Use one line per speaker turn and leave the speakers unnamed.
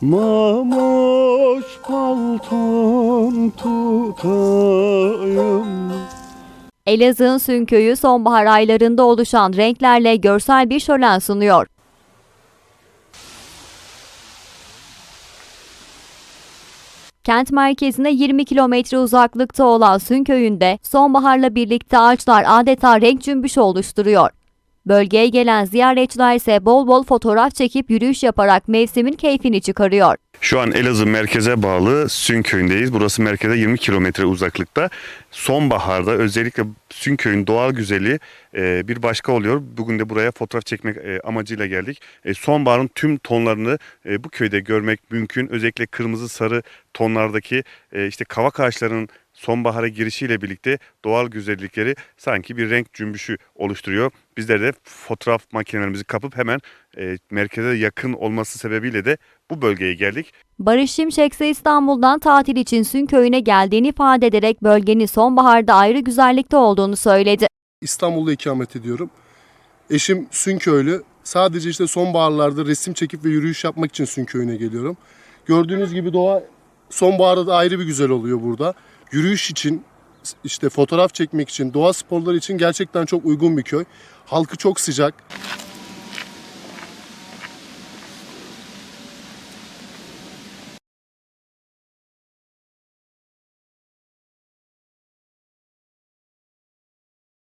Mamoş palton tutayım
Elazığ'ın Sünköy'ü sonbahar aylarında oluşan renklerle görsel bir şölen sunuyor. Kent merkezine 20 kilometre uzaklıkta olan Sünköy'ünde sonbaharla birlikte ağaçlar adeta renk cümbüşü oluşturuyor. Bölgeye gelen ziyaretçiler ise bol bol fotoğraf çekip yürüyüş yaparak mevsimin keyfini çıkarıyor.
Şu an Elazığ merkeze bağlı Sünköy'ündeyiz. Burası merkeze 20 kilometre uzaklıkta. Sonbaharda özellikle Sünköy'ün doğal güzelliği e, bir başka oluyor. Bugün de buraya fotoğraf çekmek e, amacıyla geldik. E, sonbaharın tüm tonlarını bu köyde görmek mümkün. Özellikle kırmızı sarı tonlardaki e, işte kavak ağaçlarının sonbahara girişiyle birlikte doğal güzellikleri sanki bir renk cümbüşü oluşturuyor. Bizler de fotoğraf makinelerimizi kapıp hemen e, merkeze yakın olması sebebiyle de bu bölgeye geldik.
Barış Şimşek ise İstanbul'dan tatil için Sünköy'üne geldiğini ifade ederek bölgenin sonbaharda ayrı güzellikte olduğunu söyledi.
İstanbul'da ikamet ediyorum. Eşim Sünköylü. Sadece işte sonbaharlarda resim çekip ve yürüyüş yapmak için Sünköy'üne geliyorum. Gördüğünüz gibi doğa sonbaharda da ayrı bir güzel oluyor burada. Yürüyüş için, işte fotoğraf çekmek için, doğa sporları için gerçekten çok uygun bir köy. Halkı çok sıcak.